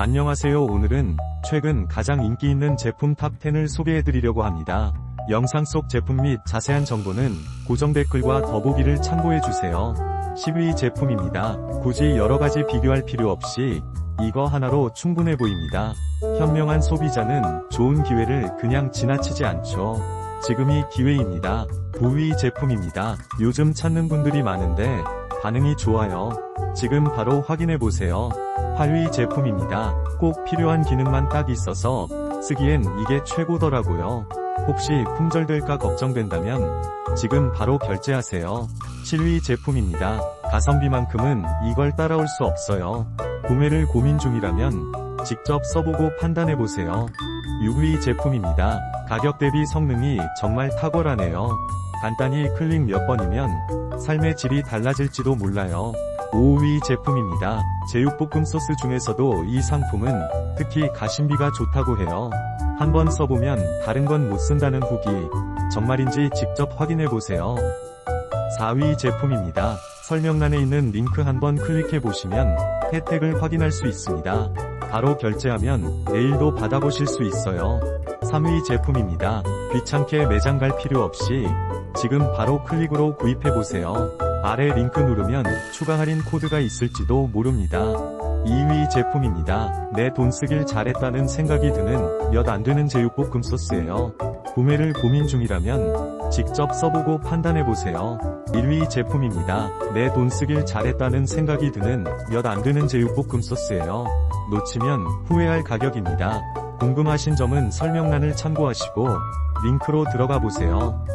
안녕하세요 오늘은 최근 가장 인기 있는 제품 탑10을 소개해드리려고 합니다. 영상 속 제품 및 자세한 정보는 고정 댓글과 더보기를 참고해주세요. 10위 제품입니다. 굳이 여러가지 비교할 필요 없이 이거 하나로 충분해 보입니다. 현명한 소비자는 좋은 기회를 그냥 지나치지 않죠. 지금이 기회입니다. 9위 제품입니다. 요즘 찾는 분들이 많은데 반응이 좋아요. 지금 바로 확인해보세요. 8위 제품입니다. 꼭 필요한 기능만 딱 있어서 쓰기엔 이게 최고더라고요. 혹시 품절될까 걱정된다면 지금 바로 결제하세요. 7위 제품입니다. 가성비만큼은 이걸 따라올 수 없어요. 구매를 고민 중이라면 직접 써보고 판단해보세요. 6위 제품입니다. 가격 대비 성능이 정말 탁월하네요. 간단히 클릭 몇 번이면 삶의 질이 달라질지도 몰라요. 5위 제품입니다. 제육볶음 소스 중에서도 이 상품은 특히 가심비가 좋다고 해요. 한번 써보면 다른 건 못 쓴다는 후기 정말인지 직접 확인해보세요. 4위 제품입니다. 설명란에 있는 링크 한번 클릭해보시면 혜택을 확인할 수 있습니다. 바로 결제하면 내일도 받아보실 수 있어요. 3위 제품입니다. 귀찮게 매장 갈 필요 없이 지금 바로 클릭으로 구입해보세요. 아래 링크 누르면 추가 할인 코드가 있을지도 모릅니다. 2위 제품입니다. 내 돈 쓰길 잘했다는 생각이 드는 몇 안 되는 제육볶음 소스예요. 구매를 고민 중이라면 직접 써보고 판단해보세요. 1위 제품입니다. 내 돈 쓰길 잘했다는 생각이 드는 몇 안 되는 제육볶음 소스예요. 놓치면 후회할 가격입니다. 궁금하신 점은 설명란을 참고하시고 링크로 들어가 보세요.